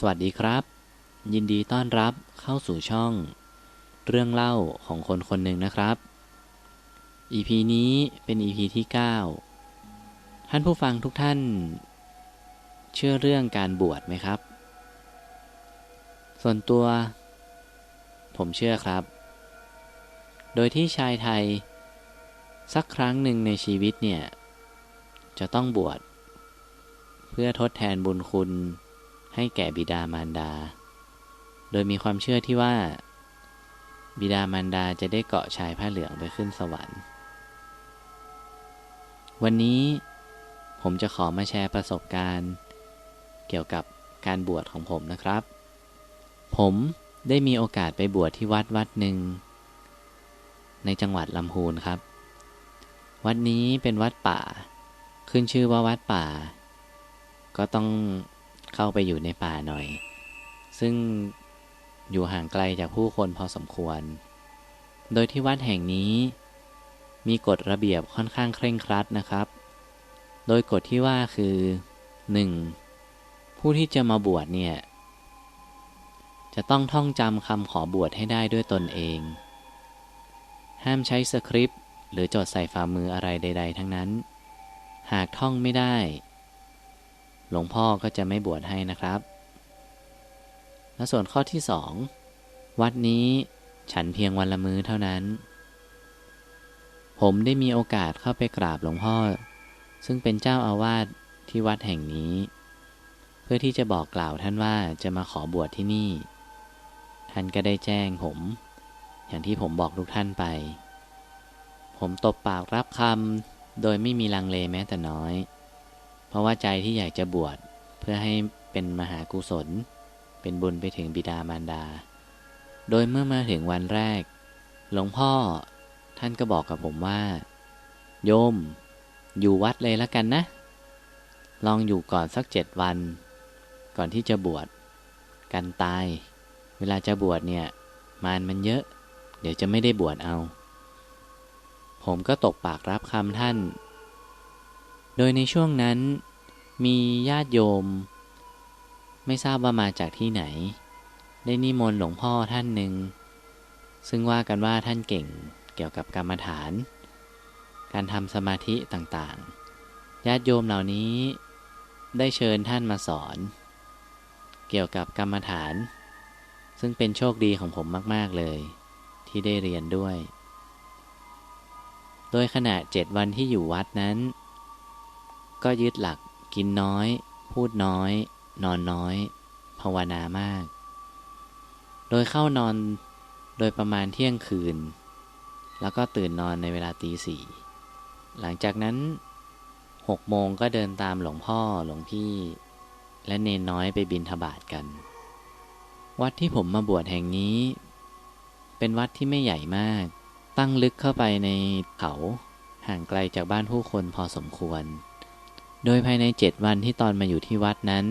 สวัสดีครับ ยินดีต้อนรับเข้าสู่ช่อง เรื่องเล่าของคนคนหนึ่งนะครับ EP นี้เป็น EP ที่ 9 ท่านผู้ฟังทุกท่าน เชื่อเรื่องการบวชไหมครับ ส่วนตัว ผมเชื่อครับ โดยที่ชายไทย สักครั้งหนึ่งในชีวิตเนี่ย จะต้องบวช เพื่อทดแทนบุญคุณ ให้แก่บิดามารดา โดยมีความเชื่อที่ว่า บิดามารดาจะได้เกาะชายผ้าเหลืองไปขึ้นสวรรค์ วันนี้ผมจะขอมาแชร์ประสบการณ์ เกี่ยวกับการบวชของผมนะครับ ผมได้มีโอกาสไปบวชที่วัดวัดหนึ่ง ในจังหวัดลำพูนครับ วัดนี้เป็นวัดป่า ขึ้นชื่อว่าวัดป่า ก็ต้อง เข้าไปอยู่ในป่าหน่อย ซึ่งอยู่ห่างไกลจากผู้คนพอสมควร โดยที่วัดแห่งนี้ มีกฎระเบียบค่อนข้างเคร่งครัดนะครับ โดยกฎที่ว่าคือ 1. ผู้ที่จะมาบวชเนี่ย จะต้องท่องจำคำขอบวชให้ได้ด้วยตนเอง ห้ามใช้สคริปต์หรือจดใส่ฝ่ามืออะไรใด ๆ ทั้งนั้น หากท่องไม่ได้ หลวงพ่อก็จะไม่บวชให้นะครับ และส่วนข้อที่สองวัดนี้ฉันเพียงวันละมื้อเท่านั้น ผมได้มีโอกาสเข้าไปกราบหลวงพ่อ ซึ่งเป็นเจ้าอาวาสที่วัดแห่งนี้ เพื่อที่จะบอกกล่าวท่านว่าจะมาขอบวชที่นี่ ท่านก็ได้แจ้งผม อย่างที่ผมบอกทุกท่านไป ผมตบปากรับคำโดยไม่มีลังเลแม้แต่น้อย เพราะว่าใจที่อยากจะบวชเพื่อให้เป็นมหากุศล เป็นบุญไปถึงบิดามารดา โดยเมื่อมาถึงวันแรก หลวงพ่อท่านก็บอกกับผมว่า โยม อยู่วัดเลยละกันนะ ลองอยู่ก่อนสักเจ็ดวัน ก่อนที่จะบวชกันตาย เวลาจะบวชเนี่ย มารมันเยอะ เดี๋ยวจะไม่ได้บวชเอา ผมก็ตกปากรับคำท่าน โดยในช่วงนั้นมีญาติโยม ไม่ทราบว่ามาจากที่ไหน ได้นิมนต์หลวงพ่อท่านหนึ่ง ซึ่งว่ากันว่าท่านเก่งเกี่ยวกับกรรมฐาน การทำสมาธิต่างๆ ญาติโยมเหล่านี้ได้เชิญท่านมาสอน เกี่ยวกับกรรมฐาน ซึ่งเป็นโชคดีของผมมาก ๆ เลย ที่ได้เรียนด้วย โดยขณะเจ็ดวันที่อยู่วัดนั้น ก็ยึดหลักกินน้อย พูดน้อย นอนน้อย ภาวนามาก โดยเข้านอนโดยประมาณเที่ยงคืน แล้วก็ตื่นนอนในเวลาตีสี่หลังจากนั้นหกโมงก็เดินตามหลวงพ่อหลวงพี่ และเนนน้อยไปบินทบาทกัน วัดที่ผมมาบวชแห่งนี้ เป็นวัดที่ไม่ใหญ่มาก ตั้งลึกเข้าไปในเขาห่างไกลจากบ้านผู้คนพอสมควร โดยภายในเจ็ดวันที่ตอนมาอยู่ที่วัดนั้น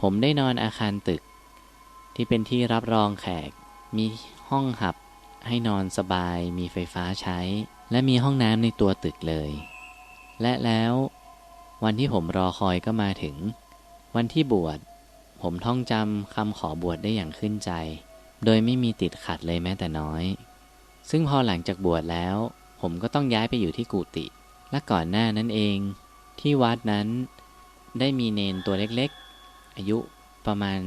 ผมได้นอนอาคารตึก ที่เป็นที่รับรองแขก มีห้องหับ ให้นอนสบาย มีไฟฟ้าใช้ และมีห้องน้ำในตัวตึกเลย และแล้ววันที่ผมรอคอยก็มาถึง วันที่บวช ผมท่องจำคำขอบวชได้อย่างขึ้นใจ โดยไม่มีติดขัดเลยแม้แต่น้อย ซึ่งพอหลังจากบวชแล้ว ผมก็ต้องย้ายไปอยู่ที่กุฏิและก่อนหน้านั้นเอง ที่วัดนั้นได้มีเนนตัวเล็กๆ อายุประมาณ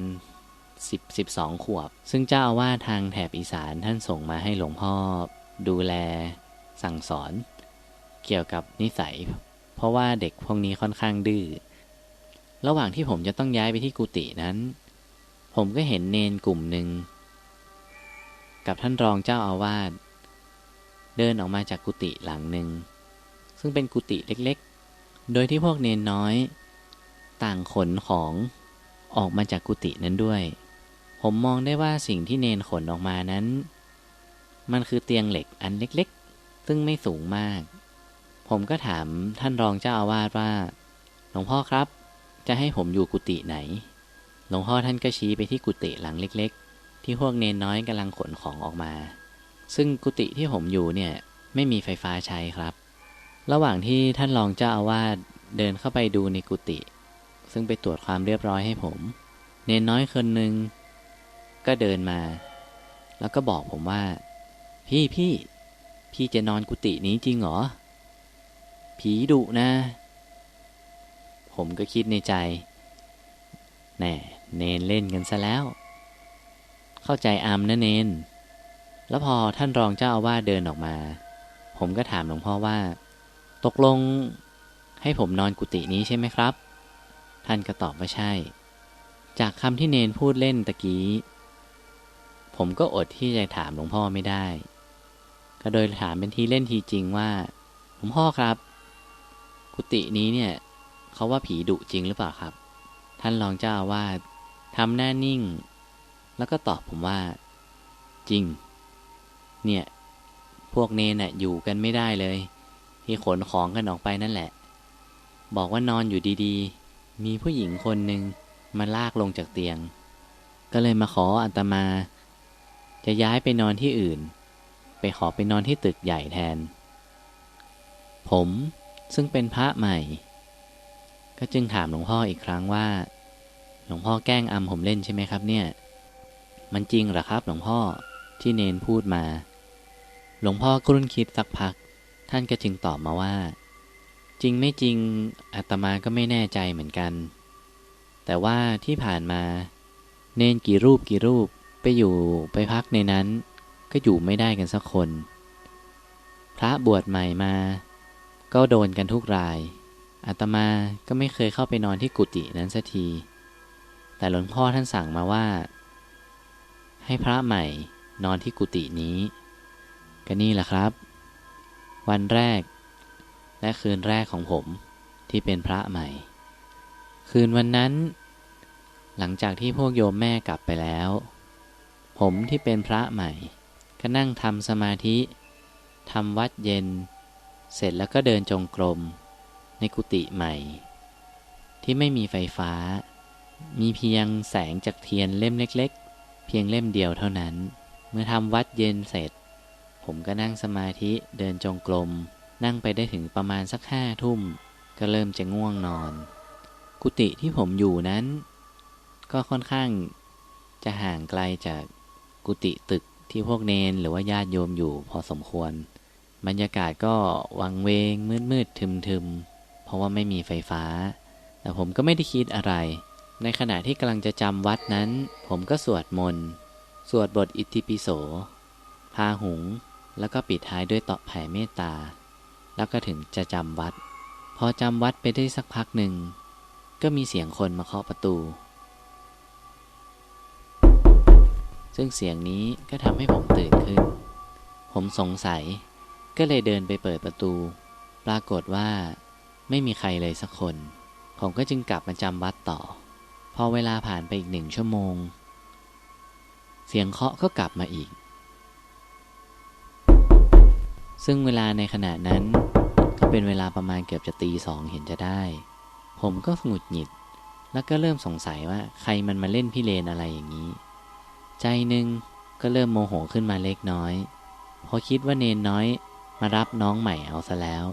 10 12 ขวบ ซึ่งเจ้าอาวาสทางแถบอีสานท่านส่งมาให้หลวงพ่อ ดูแลสั่งสอน เกี่ยวกับนิสัย เพราะว่าเด็กพวกนี้ค่อนข้างดื้อ ระหว่างที่ผมจะต้องย้ายไปที่กุฏินั้น ผมก็เห็นเนนกลุ่มหนึ่ง กับท่านรองเจ้าอาวาสเดินออกมาจากกุฏิหลังหนึ่ง ซึ่งเป็นกุฏิเล็ก โดยที่พวกเนนน้อย ต่างขนของออกมาจากกุฏินั้นด้วย ผมมองได้ว่าสิ่งที่เนนขนออกมานั้น มันคือเตียงเหล็กอันเล็กๆ ซึ่งไม่สูงมาก ผมก็ถามท่านรองเจ้าอาวาสว่า หลวงพ่อครับ จะให้ผมอยู่กุฏิไหน หลวงพ่อท่านก็ชี้ไปที่กุฏิหลังเล็ก ๆ ที่พวกเนนน้อยกำลังขนของออกมา ซึ่งกุฏิที่ผมอยู่เนี่ยไม่มีไฟฟ้าใช้ครับ ระหว่างที่ท่านรองเจ้าอาวาสเดินเข้าไปดูในกุฏิซึ่งไปตรวจความเรียบร้อยให้ผม เนนน้อยคนหนึ่งก็เดินมา แล้วก็บอกผมว่า พี่พี่ พี่จะนอนกุฏินี้จริงเหรอ ผีดุนะ ผมก็คิดในใจ แน่เนนเล่นกันซะแล้ว เข้าใจอามนะเนน แล้วพอท่านรองเจ้าอาวาสเดินออกมา ผมก็ถามหลวงพ่อว่า ตกลงให้ผมนอนกุฏินี้ใช่ไหมครับ ท่านก็ตอบว่าใช่ จากคำที่เนนพูดเล่นตะกี้ ผมก็อดที่จะถามหลวงพ่อไม่ได้ ก็โดยถามเป็นทีเล่นทีจริงว่า หลวงพ่อครับ กุฏินี้เนี่ยเขาว่าผีดุจริงหรือเปล่าครับ ท่านรองเจ้าอาวาสทำหน้านิ่ง แล้วก็ตอบผมว่า จริง เนี่ย พวกเนนน่ะอยู่กันไม่ได้เลย ที่ขนของกันออกไปนั่นแหละ บอกว่านอนอยู่ดีๆ มีผู้หญิงคนหนึ่งมาลากลงจากเตียง ก็เลยมาขออัตมา จะย้ายไปนอนที่อื่น ไปขอไปนอนที่ตึกใหญ่แทน ผมซึ่งเป็นพระใหม่ ก็จึงถามหลวงพ่ออีกครั้งว่า หลวงพ่อแกล้งอำผมเล่นใช่ไหมครับเนี่ย มันจริงหรอครับหลวงพ่อที่เนนพูดมา หลวงพ่อกรุ้นคิดสักพัก ท่านก็จึงตอบมาว่า จริงไม่จริงอาตมาก็ไม่แน่ใจเหมือนกัน แต่ว่าที่ผ่านมา เนนกี่รูปกี่รูปไปอยู่ไปพักในนั้น ก็อยู่ไม่ได้กันสักคน พระบวชใหม่มา ก็โดนกันทุกรายอาตมาก็ไม่เคยเข้าไปนอนที่กุฏินั้นสักที แต่หลวงพ่อท่านสั่งมาว่า ให้พระใหม่นอนที่กุฏินี้ ก็นี่แหละครับ วันแรก และคืนแรกของผมที่เป็นพระใหม่ คืนวันนั้น หลังจากที่พวกโยมแม่กลับไปแล้ว ผมที่เป็นพระใหม่ ก็นั่งทำสมาธิทำวัดเย็น เสร็จแล้วก็เดินจงกรม ในกุฏิใหม่ ที่ไม่มีไฟฟ้า มีเพียงแสงจากเทียนเล่มเล็ก ๆ เพียงเล่มเดียวเท่านั้น เมื่อทำวัดเย็นเสร็จ ผมก็นั่งสมาธิเดินจงกรมนั่งไปได้ถึงประมาณสักห้าทุ่ม ก็เริ่มจะง่วงนอน กุฏิที่ผมอยู่นั้น ก็ค่อนข้างจะห่างไกลจากกุฏิตึกที่พวกเนนหรือว่าญาติโยมอยู่พอสมควร บรรยากาศก็วังเวงมืดมืดทึมทึมเพราะว่าไม่มีไฟฟ้า แต่ผมก็ไม่ได้คิดอะไร ในขณะที่กำลังจะจำวัดนั้น ผมก็สวดมนต์ สวดบทอิติปิโสพาหุง แล้วก็ปิดท้ายด้วยต่อแผ่เมตตา แล้วก็ถึงจะจำวัด พอจำวัดไปได้สักพักหนึ่ง ก็มีเสียงคนมาเคาะประตู ซึ่งเสียงนี้ก็ทำให้ผมตื่นขึ้น ผมสงสัย ก็เลยเดินไปเปิดประตู ปรากฏว่า ไม่มีใครเลยสักคน ผมก็จึงกลับมาจำวัดต่อ พอเวลาผ่านไปอีกหนึ่งชั่วโมง เสียงเคาะก็กลับมาอีก ซึ่งเวลาในขณะนั้น ก็เป็นเวลาประมาณเกือบจะตีสองเห็นจะได้ ผมก็หงุดหงิด แล้วก็เริ่มสงสัยว่าใครมันมาเล่นพี่เลนอะไรอย่างนี้ ใจหนึ่งก็เริ่มโมโหขึ้นมาเล็กน้อยพอคิดว่าเนนน้อยมารับน้องใหม่เอาซะแล้ว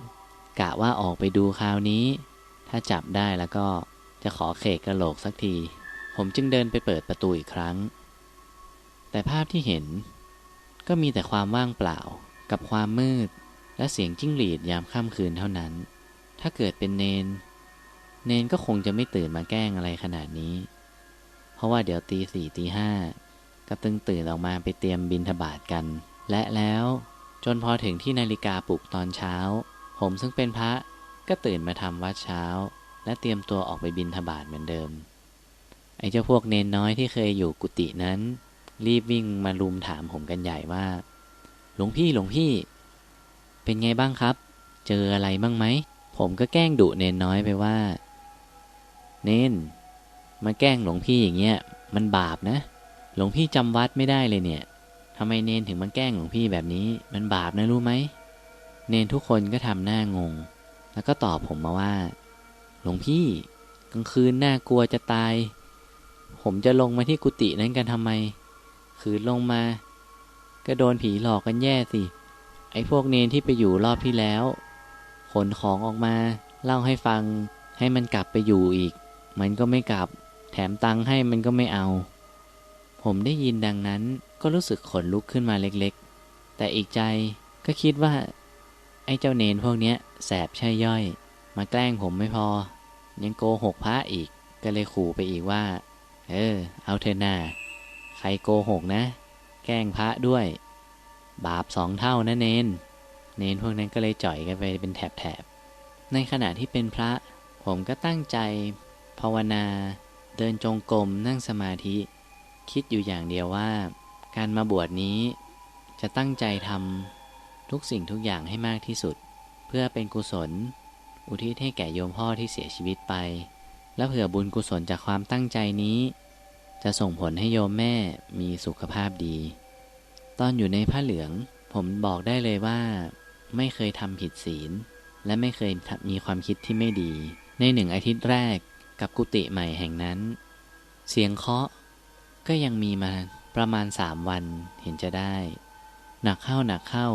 กะว่าออกไปดูคราวนี้ ถ้าจับได้แล้วก็จะขอเขกกระโหลกสักที ผมจึงเดินไปเปิดประตูอีกครั้ง แต่ภาพที่เห็น ก็มีแต่ความว่างเปล่า กับความมืดและเสียงจิ้งหรีดยามค่ำคืนเท่านั้น ถ้าเกิดเป็นเนน เนนก็คงจะไม่ตื่นมาแกล้งอะไรขนาดนี้ เพราะว่าเดี๋ยวตีสี่ตีห้าก็ตึงตื่นออกมาไปเตรียมบินทบาทกัน และแล้วจนพอถึงที่นาฬิกาปลุกตอนเช้า ผมซึ่งเป็นพระก็ตื่นมาทำวัดเช้า และเตรียมตัวออกไปบินทบาทเหมือนเดิม ไอ้เจ้าพวกเนนน้อยที่เคยอยู่กุฏินั้น รีบวิ่งมาลุมถามผมกันใหญ่ว่า หลวงพี่หลวงพี่ เป็นไงบ้างครับ เจออะไรบ้างไหม ผมก็แกล้งดุเนนน้อยไปว่า เนนมาแกล้งหลวงพี่อย่างเงี้ย มันบาปนะ หลวงพี่จำวัดไม่ได้เลยเนี่ยทำไมเนนถึงมาแกล้งหลวงพี่แบบนี้ มันบาปนะรู้ไหม เนนทุกคนก็ทำหน้างง แล้วก็ตอบผมมาว่า หลวงพี่ กลางคืนน่ากลัวจะตาย ผมจะลงมาที่กุฏินั้นกันทำไม คืนลงมา ก็โดนผีหลอกกันแย่สิ ไอ้พวกเนนที่ไปอยู่รอบที่แล้ว ขนของออกมา เล่าให้ฟัง ให้มันกลับไปอยู่อีก มันก็ไม่กลับ แถมตังให้มันก็ไม่เอา ผมได้ยินดังนั้นก็รู้สึกขนลุกขึ้นมาเล็กๆ แต่อีกใจก็คิดว่า ไอ้เจ้าเนนพวกเนี้ยแสบใช่ย่อย มาแกล้งผมไม่พอ ยังโกหกพระอีกก็เลยขู่ไปอีกว่า เออ เอาเธอหน้า ใครโกหกนะ แกล้งพระด้วย บาปสองเท่านะเนน เนนพวกนั้นก็เลยจ่อยกันไปเป็นแถบๆ ในขณะที่เป็นพระ ผมก็ตั้งใจ ภาวนา เดินจงกรมนั่งสมาธิ คิดอยู่อย่างเดียวว่า การมาบวชนี้ จะตั้งใจทำทุกสิ่งทุกอย่างให้มากที่สุด เพื่อเป็นกุศล อุทิศให้แก่โยมพ่อที่เสียชีวิตไป และเผื่อบุญกุศลจากความตั้งใจนี้ จะส่งผลให้โยมแม่มีสุขภาพดี ตอนอยู่ในผ้าเหลือง ผมบอกได้เลยว่า ไม่เคยทำผิดศีล และไม่เคยมีความคิดที่ไม่ดี ในหนึ่งอาทิตย์แรกกับกุฏิใหม่แห่งนั้น เสียงเคาะก็ยังมีมาประมาณสามวันเห็นจะได้ หนักเข้าหนักเข้า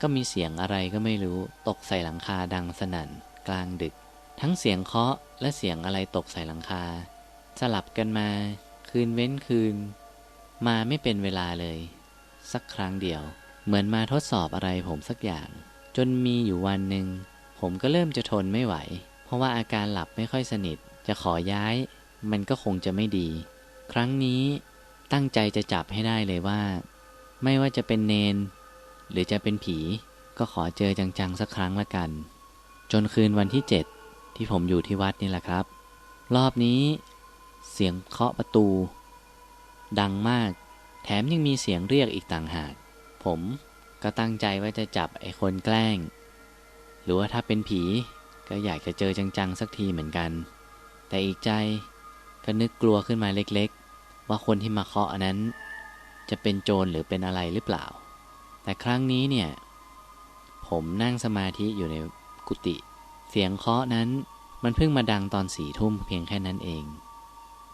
ก็มีเสียงอะไรก็ไม่รู้ตกใส่หลังคาดังสนั่นกลางดึก ทั้งเสียงเคาะและเสียงอะไรตกใส่หลังคา สลับกันมา คืนเว้นคืน มาไม่เป็นเวลาเลย สักครั้งเดียว เหมือนมาทดสอบอะไรผมสักอย่าง จนมีอยู่วันหนึ่งผมก็เริ่มจะทนไม่ไหว เพราะว่าอาการหลับไม่ค่อยสนิท จะขอย้าย มันก็คงจะไม่ดี ครั้งนี้ตั้งใจจะจับให้ได้เลยว่า ไม่ว่าจะเป็นเนน หรือจะเป็นผี ก็ขอเจอจังๆสักครั้งละกัน จนคืนวันที่เจ็ดที่ผมอยู่ที่วัดนี่แหละครับ รอบนี้ สียงเคาะประตู ดังมาก แถมยังมีเสียงเรียกอีกต่างหาก ผมก็ตั้งใจว่าจะจับไอ้คนแกล้ง หรือว่าถ้าเป็นผีก็อยากจะเจอจังๆสักทีเหมือนกัน แต่อีกใจก็นึกกลัวขึ้นมาเล็กๆ ว่าคนที่มาเคาะนั้น จะเป็นโจรหรือเป็นอะไรหรือเปล่า แต่ครั้งนี้เนี่ย ผมนั่งสมาธิอยู่ในกุฏิเสียงเคาะนั้นมันเพิ่งมาดังตอนสี่ทุ่มเพียงแค่นั้นเอง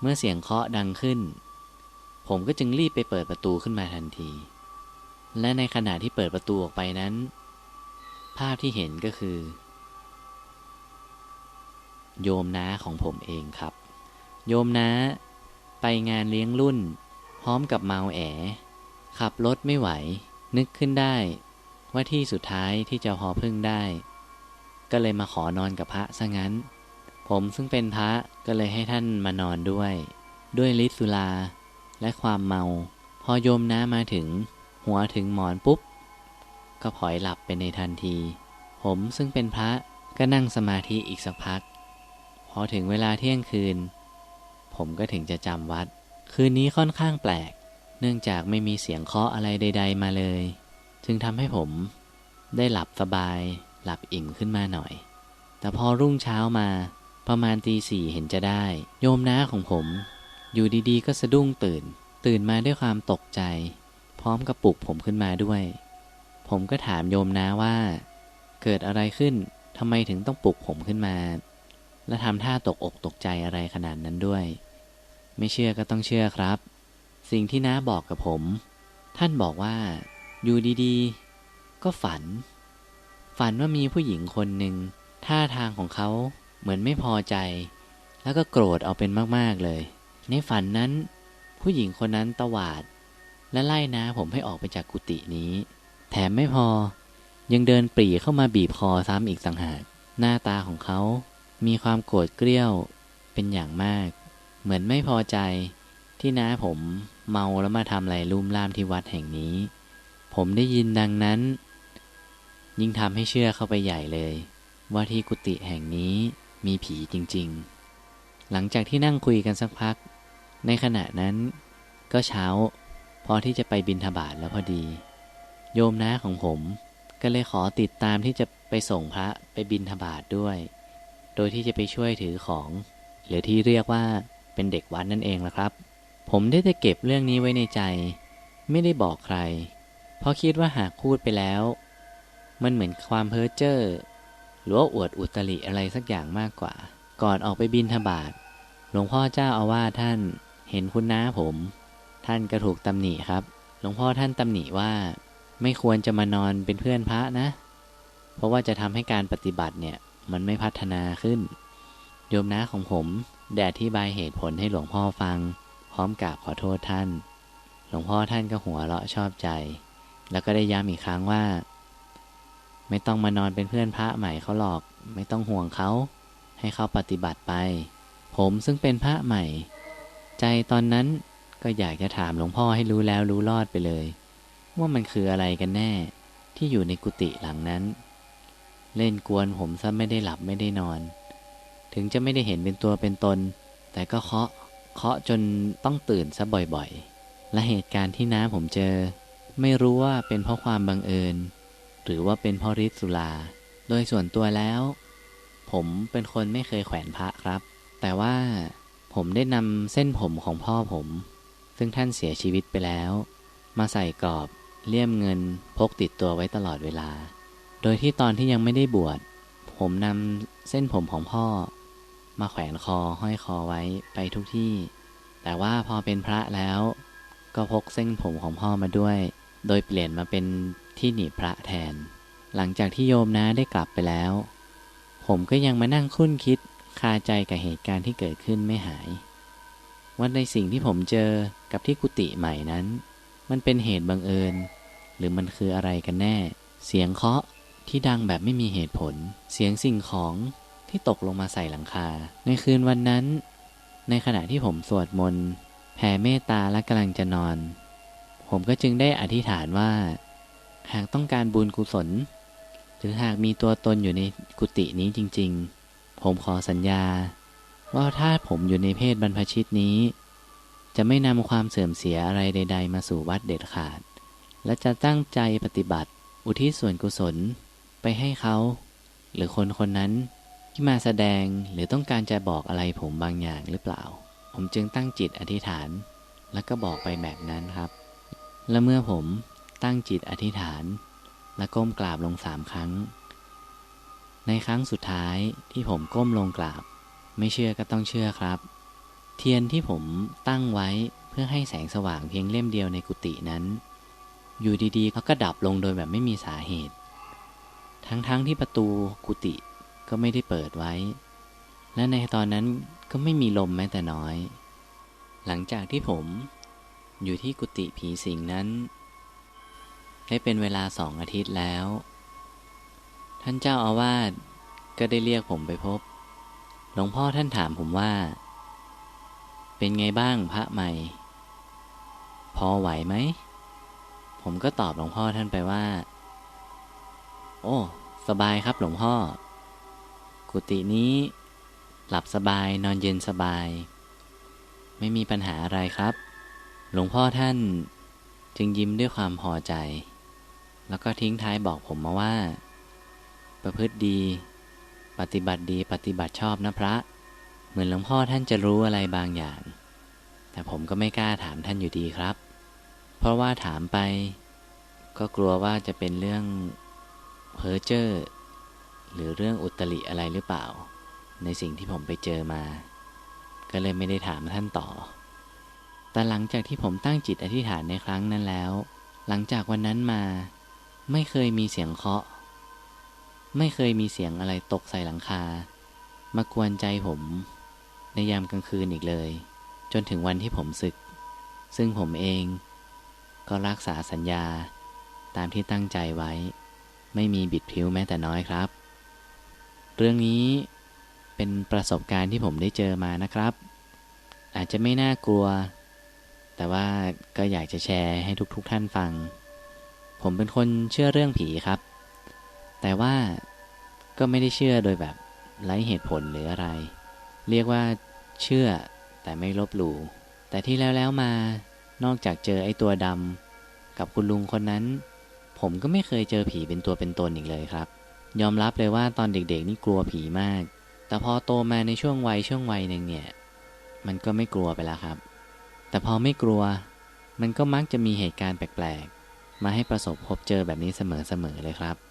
เมื่อเสียงเคาะดังขึ้น ผมก็จึงรีบไปเปิดประตูขึ้นมาทันที และในขณะที่เปิดประตูออกไปนั้น ภาพที่เห็นก็คือ โยมน้าของผมเองครับ โยมน้า ไปงานเลี้ยงรุ่น พร้อมกับเมาแอ ขับรถไม่ไหว นึกขึ้นได้ ว่าที่สุดท้ายที่จะพอพึ่งได้ ก็เลยมาขอนอนกับพระซะงั้น ผมซึ่งเป็นพระก็เลยให้ท่านมานอนด้วย ด้วยฤทธิ์สุราและความเมา พอโยมน้ามาถึง หัวถึงหมอนปุ๊บ ก็ผลอยหลับไปในทันที ผมซึ่งเป็นพระก็นั่งสมาธิอีกสักพัก พอถึงเวลาเที่ยงคืน ผมก็ถึงจะจำวัด คืนนี้ค่อนข้างแปลก เนื่องจากไม่มีเสียงเคาะอะไรใด ๆ มาเลย จึงทำให้ผมได้หลับสบาย หลับอิ่มขึ้นมาหน่อย แต่พอรุ่งเช้ามา ประมาณตีสี่เห็นจะได้ โยมน้าของผม อยู่ดีๆ ก็สะดุ้งตื่น ตื่นมาด้วยความตกใจ พร้อมกับปลุกผมขึ้นมาด้วย ผมก็ถามโยมน้าว่า เกิดอะไรขึ้นทำไมถึงต้องปลุกผมขึ้นมา และทำท่าตกอกตกใจอะไรขนาดนั้นด้วย ไม่เชื่อก็ต้องเชื่อครับ สิ่งที่น้าบอกกับผม ท่านบอกว่า อยู่ดีๆ ก็ฝัน ฝันว่ามีผู้หญิงคนหนึ่งท่าทางของเขา เหมือนไม่พอใจ แล้วก็โกรธเอาเป็นมากๆเลย ในฝันนั้น ผู้หญิงคนนั้นตวาด และไล่น้าผมให้ออกไปจากกุฏินี้ แถมไม่พอ ยังเดินปรีเข้ามาบีบคอซ้ำอีกต่างหาก หน้าตาของเขา มีความโกรธเกรี้ยวเป็นอย่างมาก เหมือนไม่พอใจที่น้าผมเมาแล้วมาทำอะไรลุ่มล่ามที่วัดแห่งนี้ ผมได้ยินดังนั้น ยิ่งทำให้เชื่อเข้าไปใหญ่เลย ว่าที่กุฏิแห่งนี้ มีผีจริง ๆ หลังจากที่นั่งคุยกันสักพัก ในขณะนั้น ก็เช้า พอที่จะไปบินทบาทแล้วพอดี โยมน้าของผม ก็เลยขอติดตามที่จะไปส่งพระไปบินทบาทด้วย โดยที่จะไปช่วยถือของ หรือที่เรียกว่าเป็นเด็กวัดนนั่นเองละครับ ผมได้แต่เก็บเรื่องนี้ไว้ในใจ ไม่ได้บอกใคร เพราะคิดว่าหากพูดไปแล้ว มันเหมือนความเพ้อเจ้อ หรือว่าอวดอุตริอะไรสักอย่างมากกว่า ก่อนออกไปบินทบาทหลวงพ่อเจ้าอาวาสท่านเห็นคุณน้าผม ท่านก็ถูกตำหนิครับ หลวงพ่อท่านตำหนิว่า ไม่ควรจะมานอนเป็นเพื่อนพระนะ เพราะว่าจะทำให้การปฏิบัติเนี่ยมันไม่พัฒนาขึ้น โยมน้าของผมได้อธิบายเหตุผลให้หลวงพ่อฟัง พร้อมกราบขอโทษท่าน หลวงพ่อท่านก็หัวเราะชอบใจ แล้วก็ได้ย้ำอีกครั้งว่า ไม่ต้องมานอนเป็นเพื่อนพระใหม่เขาหรอก ไม่ต้องห่วงเขา ให้เขาปฏิบัติไป ผมซึ่งเป็นพระใหม่ ใจตอนนั้นก็อยากจะถามหลวงพ่อให้รู้แล้วรู้รอดไปเลย ว่ามันคืออะไรกันแน่ ที่อยู่ในกุฏิหลังนั้น เล่นกวนผมซะไม่ได้หลับไม่ได้นอน ถึงจะไม่ได้เห็นเป็นตัวเป็นตน แต่ก็เคาะเคาะจนต้องตื่นซะบ่อยๆ และเหตุการณ์ที่น้าผมเจอ ไม่รู้ว่าเป็นเพราะความบังเอิญ หรือว่าเป็นเพราะฤทธิ์สุรา โดยส่วนตัวแล้ว ผมเป็นคนไม่เคยแขวนพระครับ แต่ว่าผมได้นำเส้นผมของพ่อผม ซึ่งท่านเสียชีวิตไปแล้ว มาใส่กรอบเลี่ยมเงินพกติดตัวไว้ตลอดเวลา โดยที่ตอนที่ยังไม่ได้บวช ผมนำเส้นผมของพ่อ มาแขวนคอห้อยคอไว้ไปทุกที่ แต่ว่าพอเป็นพระแล้ว ก็พกเส้นผมของพ่อมาด้วย โดยเปลี่ยนมาเป็น ที่หนีพระแทน หลังจากที่โยมน้าได้กลับไปแล้ว ผมก็ยังมานั่งคุ้นคิดคาใจกับเหตุการณ์ที่เกิดขึ้นไม่หาย ว่าในสิ่งที่ผมเจอกับที่กุฏิใหม่นั้น มันเป็นเหตุบังเอิญ หรือมันคืออะไรกันแน่ เสียงเคาะที่ดังแบบไม่มีเหตุผล เสียงสิ่งของที่ตกลงมาใส่หลังคา ในคืนวันนั้น ในขณะที่ผมสวดมนต์แผ่เมตตาและกำลังจะนอน ผมก็จึงได้อธิษฐานว่า หากต้องการบุญกุศล หรือหากมีตัวตนอยู่ในกุฏินี้จริง ๆ ผมขอสัญญา ว่าถ้าผมอยู่ในเพศบรรพชิตนี้ จะไม่นำความเสื่อมเสียอะไรใด ๆ มาสู่วัดเด็ดขาด และจะตั้งใจปฏิบัติ อุทิศส่วนกุศลไปให้เขา หรือคนคนนั้นที่มาแสดงหรือต้องการจะบอกอะไรผมบางอย่างหรือเปล่า ผมจึงตั้งจิตอธิษฐาน แล้วก็บอกไปแบบนั้นครับ และเมื่อผม ตั้งจิตอธิษฐาน และก้มกราบลงสามครั้ง ในครั้งสุดท้ายที่ผมก้มลงกราบ ไม่เชื่อก็ต้องเชื่อครับ เทียนที่ผมตั้งไว้เพื่อให้แสงสว่างเพียงเล่มเดียวในกุฏินั้น อยู่ดีๆเขาก็ดับลงโดยแบบไม่มีสาเหตุ ทั้งๆทที่ประตูกุฏิก็ไม่ได้เปิดไว้ และในตอนนั้นก็ไม่มีลมแม้แต่น้อย หลังจากที่ผมอยู่ที่กุฏิผีสิงนั้น ได้เป็นเวลาสองอาทิตย์แล้ว ท่านเจ้าอาวาสก็ได้เรียกผมไปพบ หลวงพ่อท่านถามผมว่า เป็นไงบ้างพระใหม่ พอไหวไหม ผมก็ตอบหลวงพ่อท่านไปว่า โอ้ สบายครับหลวงพ่อ กุฏินี้ หลับสบายนอนเย็นสบาย ไม่มีปัญหาอะไรครับ หลวงพ่อท่านจึงยิ้มด้วยความพอใจ แล้วก็ทิ้งท้ายบอกผมมาว่า ประพฤติดี ปฏิบัติดีปฏิบัติชอบนะพระ เหมือนหลวงพ่อท่านจะรู้อะไรบางอย่าง แต่ผมก็ไม่กล้าถามท่านอยู่ดีครับ เพราะว่าถามไป ก็กลัวว่าจะเป็นเรื่องเพ้อเจ้อหรือเรื่องอุตริอะไรหรือเปล่า ในสิ่งที่ผมไปเจอมา ก็เลยไม่ได้ถามท่านต่อ แต่หลังจากที่ผมตั้งจิตอธิษฐานในครั้งนั้นแล้ว หลังจากวันนั้นมา ไม่เคยมีเสียงเคาะ ไม่เคยมีเสียงอะไรตกใส่หลังคา มากวนใจผม ในยามกลางคืนอีกเลย จนถึงวันที่ผมศึก ซึ่งผมเอง ก็รักษาสัญญาตามที่ตั้งใจไว้ ไม่มีบิดผิวแม้แต่น้อยครับ เรื่องนี้เป็นประสบการณ์ที่ผมได้เจอมานะครับ อาจจะไม่น่ากลัว แต่ว่าก็อยากจะแชร์ให้ทุกๆทท่านฟัง ผมเป็นคนเชื่อเรื่องผีครับ แต่ว่าก็ไม่ได้เชื่อโดยแบบไร้เหตุผลหรืออะไร เรียกว่าเชื่อแต่ไม่ลบหลู่แต่ที่แล้วแล้วมานอกจากเจอไอ้ตัวดำกับคุณลุงคนนั้น ผมก็ไม่เคยเจอผีเป็นตัวเป็นตนอีกเลยครับ ยอมรับเลยว่าตอนเด็กๆนี่กลัวผีมาก แต่พอโตมาในช่วงวัยช่วงวัยหนึ่งเนี่ย มันก็ไม่กลัวไปแล้วครับ แต่พอไม่กลัว มันก็มักจะมีเหตุการณ์แปลก มาให้ประสบพบเจอแบบนี้เสมอๆเลยครับ